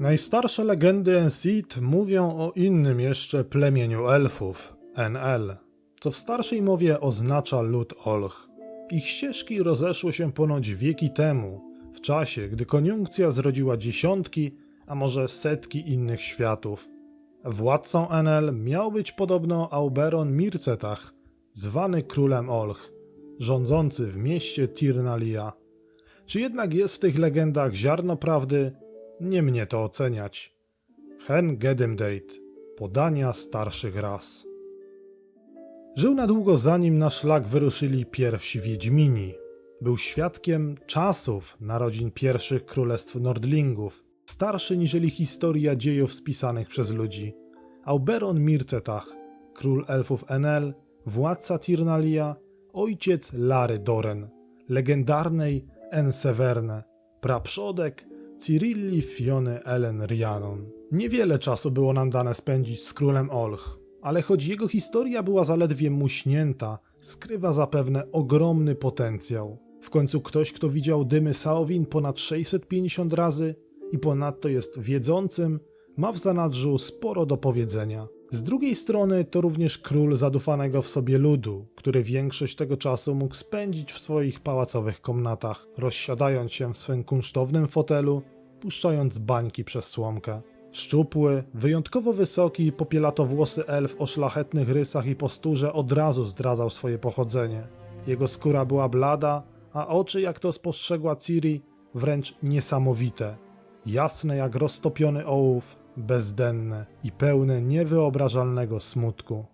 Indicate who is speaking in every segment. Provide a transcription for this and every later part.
Speaker 1: Najstarsze legendy Enseed mówią o innym jeszcze plemieniu elfów, NL, co w starszej mowie oznacza lud Olch. Ich ścieżki rozeszły się ponoć wieki temu, w czasie, gdy koniunkcja zrodziła dziesiątki, a może setki innych światów. Władcą NL miał być podobno Auberon Mircetach, zwany królem Olch, rządzący w mieście Tirnalia. Czy jednak jest w tych legendach ziarno prawdy? Nie mnie to oceniać. Hen Gedemdate. Podania starszych ras. Żył na długo zanim na szlak wyruszyli pierwsi Wiedźmini. Był świadkiem czasów narodzin pierwszych królestw Nordlingów, starszy niżeli historia dziejów spisanych przez ludzi. Auberon Mircetach, król elfów Enel, władca Tirnalia, ojciec Lary Doren, legendarnej Enseverne, praprzodek Cyrilli Fiony Ellen Rhiannon. Niewiele czasu było nam dane spędzić z królem Olch, ale choć jego historia była zaledwie muśnięta, skrywa zapewne ogromny potencjał. W końcu ktoś, kto widział dymy Saowin ponad 650 razy i ponadto jest wiedzącym, ma w zanadrzu sporo do powiedzenia. Z drugiej strony to również król zadufanego w sobie ludu, który większość tego czasu mógł spędzić w swoich pałacowych komnatach, rozsiadając się w swym kunsztownym fotelu, puszczając bańki przez słomkę. Szczupły, wyjątkowo wysoki, popielatowłosy elf o szlachetnych rysach i posturze od razu zdradzał swoje pochodzenie. Jego skóra była blada, a oczy, jak to spostrzegła Ciri, wręcz niesamowite. Jasne jak roztopiony ołów, bezdenne i pełne niewyobrażalnego smutku.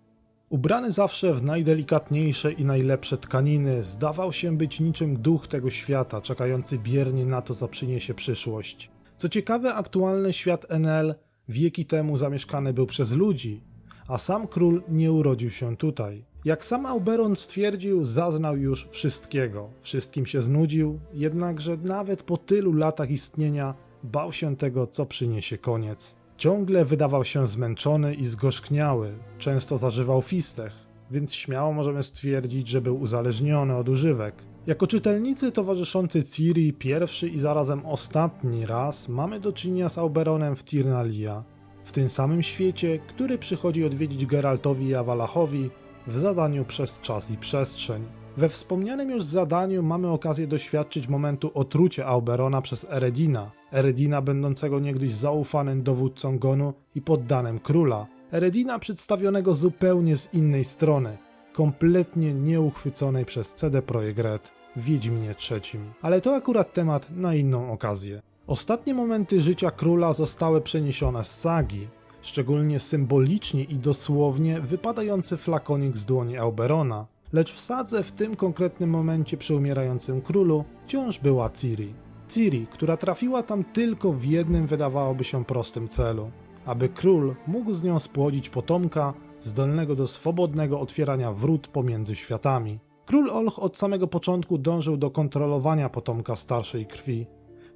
Speaker 1: Ubrany zawsze w najdelikatniejsze i najlepsze tkaniny, zdawał się być niczym duch tego świata, czekający biernie na to, co przyniesie przyszłość. Co ciekawe, aktualny świat NL wieki temu zamieszkany był przez ludzi, a sam król nie urodził się tutaj. Jak sam Auberon stwierdził, zaznał już wszystkiego, wszystkim się znudził, jednakże nawet po tylu latach istnienia bał się tego, co przyniesie koniec. Ciągle wydawał się zmęczony i zgorzkniały, często zażywał fistech, więc śmiało możemy stwierdzić, że był uzależniony od używek. Jako czytelnicy towarzyszący Ciri pierwszy i zarazem ostatni raz mamy do czynienia z Auberonem w Tirnalia, w tym samym świecie, który przychodzi odwiedzić Geraltowi i Avalachowi w zadaniu przez czas i przestrzeń. We wspomnianym już zadaniu mamy okazję doświadczyć momentu otrucia Auberona przez Eredina, Eredina będącego niegdyś zaufanym dowódcą Gonu i poddanym króla. Eredina przedstawionego zupełnie z innej strony, kompletnie nieuchwyconej przez CD Projekt Red w Wiedźminie III. Ale to akurat temat na inną okazję. Ostatnie momenty życia króla zostały przeniesione z sagi, szczególnie symbolicznie i dosłownie wypadający flakonik z dłoni Auberona, lecz w sadze w tym konkretnym momencie przy umierającym królu wciąż była Ciri. Ciri, która trafiła tam tylko w jednym wydawałoby się prostym celu, aby król mógł z nią spłodzić potomka zdolnego do swobodnego otwierania wrót pomiędzy światami. Król Olch od samego początku dążył do kontrolowania potomka starszej krwi.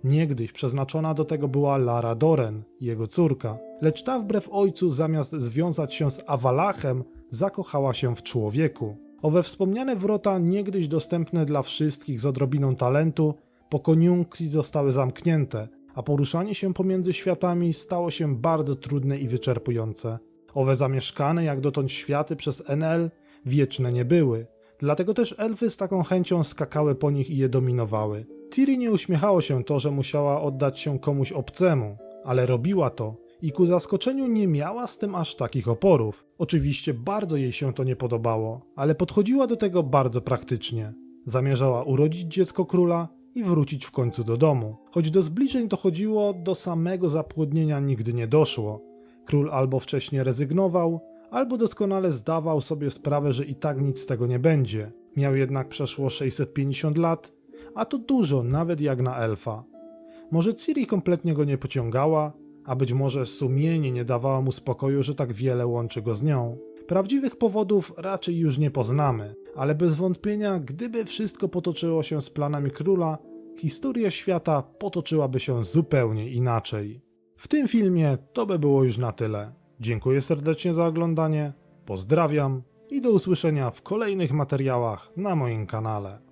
Speaker 1: Niegdyś przeznaczona do tego była Lara Doren, jego córka, lecz ta wbrew ojcu zamiast związać się z Awalachem, zakochała się w człowieku. Owe wspomniane wrota, niegdyś dostępne dla wszystkich z odrobiną talentu, po koniunkcji zostały zamknięte, a poruszanie się pomiędzy światami stało się bardzo trudne i wyczerpujące. Owe zamieszkane jak dotąd światy przez NL wieczne nie były, dlatego też elfy z taką chęcią skakały po nich i je dominowały. Ciri nie uśmiechało się to, że musiała oddać się komuś obcemu, ale robiła to i ku zaskoczeniu nie miała z tym aż takich oporów. Oczywiście bardzo jej się to nie podobało, ale podchodziła do tego bardzo praktycznie. Zamierzała urodzić dziecko króla i wrócić w końcu do domu. Choć do zbliżeń dochodziło, do samego zapłodnienia nigdy nie doszło. Król albo wcześniej rezygnował, albo doskonale zdawał sobie sprawę, że i tak nic z tego nie będzie. Miał jednak przeszło 650 lat, a to dużo nawet jak na elfa. Może Ciri kompletnie go nie pociągała, a być może sumienie nie dawało mu spokoju, że tak wiele łączy go z nią. Prawdziwych powodów raczej już nie poznamy, ale bez wątpienia, gdyby wszystko potoczyło się z planami króla, historia świata potoczyłaby się zupełnie inaczej. W tym filmie to by było już na tyle. Dziękuję serdecznie za oglądanie, pozdrawiam i do usłyszenia w kolejnych materiałach na moim kanale.